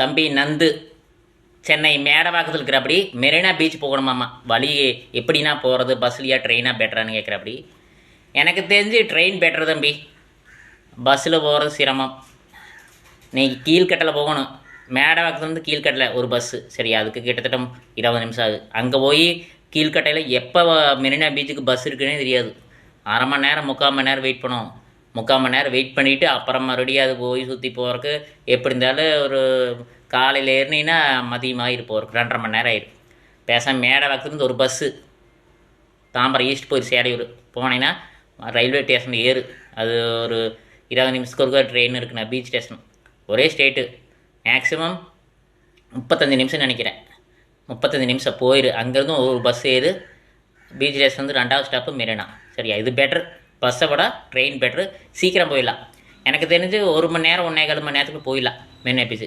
தம்பி நந்து சென்னை மேடவாக்கத்தில் இருக்கிறப்படி மெரினா பீச் போகணுமாம்மா. வழி எப்படின்னா போகிறது பஸ்லையா ட்ரெயினாக பெட்டரான்னு கேட்குறப்படி எனக்கு தெரிஞ்சு ட்ரெயின் பெட்டர் தம்பி. பஸ்ஸில் போகிறது சிரமம். நீ கீழ்கட்டில் போகணும். மேடவாக்கத்துலேருந்து கீழ்கட்டில் ஒரு பஸ்ஸு சரி அதுக்கு கிட்டத்தட்ட இருபது நிமிஷம் ஆகுது. அங்கே போய் கீழ்கட்டையில் எப்போ மெரினா பீச்சுக்கு பஸ் இருக்குன்னே தெரியாது. அரை மணி நேரம் முக்கால் மணி நேரம் வெயிட் பண்ணுவோம். முக்கால் மணி நேரம் வெயிட் பண்ணிவிட்டு அப்புறம் மறுபடியும் அது போய் சுற்றி போகிறதுக்கு எப்படி இருந்தாலும் ஒரு காலையில் ஏறினீங்கன்னா மதியம் போகிறக்கு ரெண்டரை மணி நேரம் ஆயிரும். பேசாமல் மேடவாக்கத்துலேருந்து ஒரு பஸ்ஸு தாம்பரம் ஈஸ்ட் போய் சேலையூர். போனீங்கன்னா ரயில்வே ஸ்டேஷன் ஏறு. அது ஒரு இருபது நிமிஷத்துக்கு ஒருக்கா ட்ரெயின் இருக்குண்ணா பீச் ஸ்டேஷன் ஒரே ஸ்டேட்டு மேக்ஸிமம் முப்பத்தஞ்சு நிமிஷம் நினைக்கிறேன். முப்பத்தஞ்சு நிமிஷம் போயிரு. அங்கேருந்து ஒரு பஸ் ஏறு. பீச் ஸ்டேஷன் வந்து ரெண்டாவது ஸ்டாப்பு மெரினா சரியா? இது பெட்ரு பஸ்ஸை விட ட்ரெயின் பெட்ரு சீக்கிரம் போயிடலாம். எனக்கு தெரிஞ்சு ஒரு மணி நேரம் ஒன்றே கால் மணி நேரத்துக்கு போயிடலாம். மெரினா பீச்சு